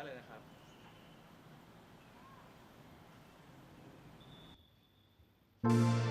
ได้เลยนะครับ thank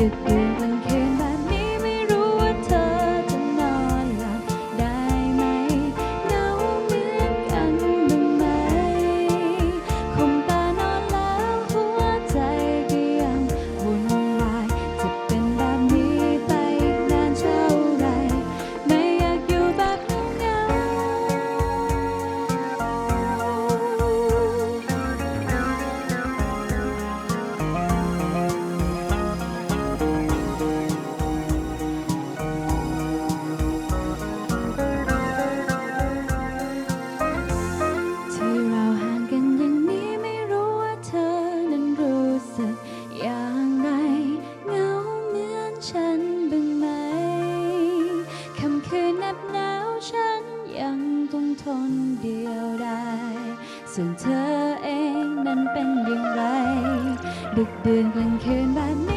You. คนเดียวได้ ส่วนเธอเองนั้นเป็นอย่างไร ดึกดื่นกลางคืนแบบ